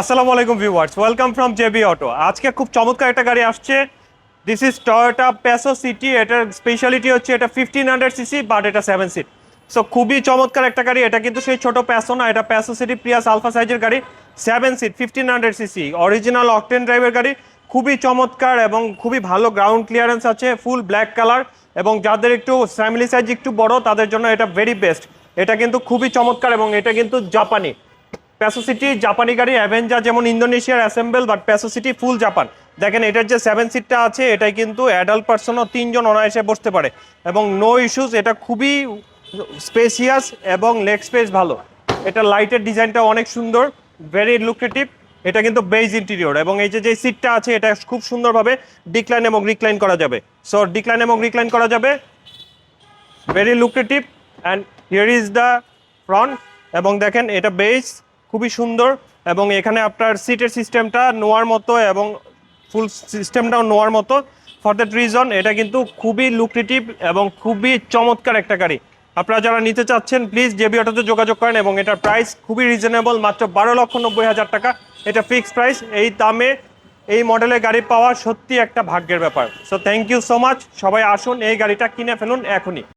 আসসালামু আলাইকুম viewers, welcome from JB auto. আজকে খুব চমৎকার একটা গাড়ি আসছে। This is Toyota Passo Sette এটার স্পেশালিটি হচ্ছে, এটা ফিফটিন হান্ড্রেড সিসি বাট এটা সেভেন সিট সো খুবই চমৎকার একটা গাড়ি, এটা কিন্তু সেই ছোট প্যাসো না, এটা প্যাসো সিটি প্রিয়াস আলফা সাইজের গাড়ি seven seat fifteen hundred CC original octane ড্রাইভের গাড়ি, খুবই চমৎকার এবং খুবই ভালো গ্রাউন্ড ক্লিয়ারেন্স আছে ফুল ব্ল্যাক কালার এবং যাদের একটু ফ্যামিলি সাইজ একটু বড়, তাদের জন্য এটা ভেরি বেস্ট এটা কিন্তু খুবই চমৎকার এবং এটা কিন্তু জাপানি প্যাসোসিটি জাপানি গাড়ি অ্যাভেঞ্জার যেমন ইন্দোনেশিয়ার assemble but Passo Sette full Japan দেখেন এটার যে সেভেন সিটটা আছে, এটাই কিন্তু অ্যাডাল্ট পার্সনও তিনজন অনায়াসে বসতে পারে। এবং নো ইস্যুস এটা খুবই স্পেসিয়াস এবং লেগ স্পেস ভালো। এটা লাইটের ডিজাইনটা অনেক সুন্দর ভেরি লুক্রেটিভ এটা কিন্তু বেজ ইন্টেরিয়র এবং এই যে যে সিটটা আছে, এটা খুব সুন্দরভাবে ডিক্লাইন এবং রিক্লাইন করা যাবে। সো ডিক্লাইন এবং রিক্লাইন করা যাবে। Very lucrative and here is the front এবং দেখেন, এটা বেস খুবই সুন্দর এবং এখানে আপনার সিটের সিস্টেমটা নোয়ার মতো এবং ফুল সিস্টেমটাও নোয়ার মতো। ফর দ্যাট রিজন এটা কিন্তু খুবই লুক্রেটিভ এবং খুবই চমৎকার একটা গাড়ি। আপনারা যারা নিতে চাচ্ছেন প্লিজ জেবি অটোতে যোগাযোগ করেন এবং এটার প্রাইস খুবই রিজনেবল মাত্র বারো লক্ষ নব্বই হাজার টাকা। এটা ফিক্সড প্রাইস এই দামে এই মডেলের গাড়ি পাওয়া সত্যি একটা ভাগ্যের ব্যাপার। So thank you so much সবাই আসুন, এই গাড়িটা কিনে ফেলুন এখনই।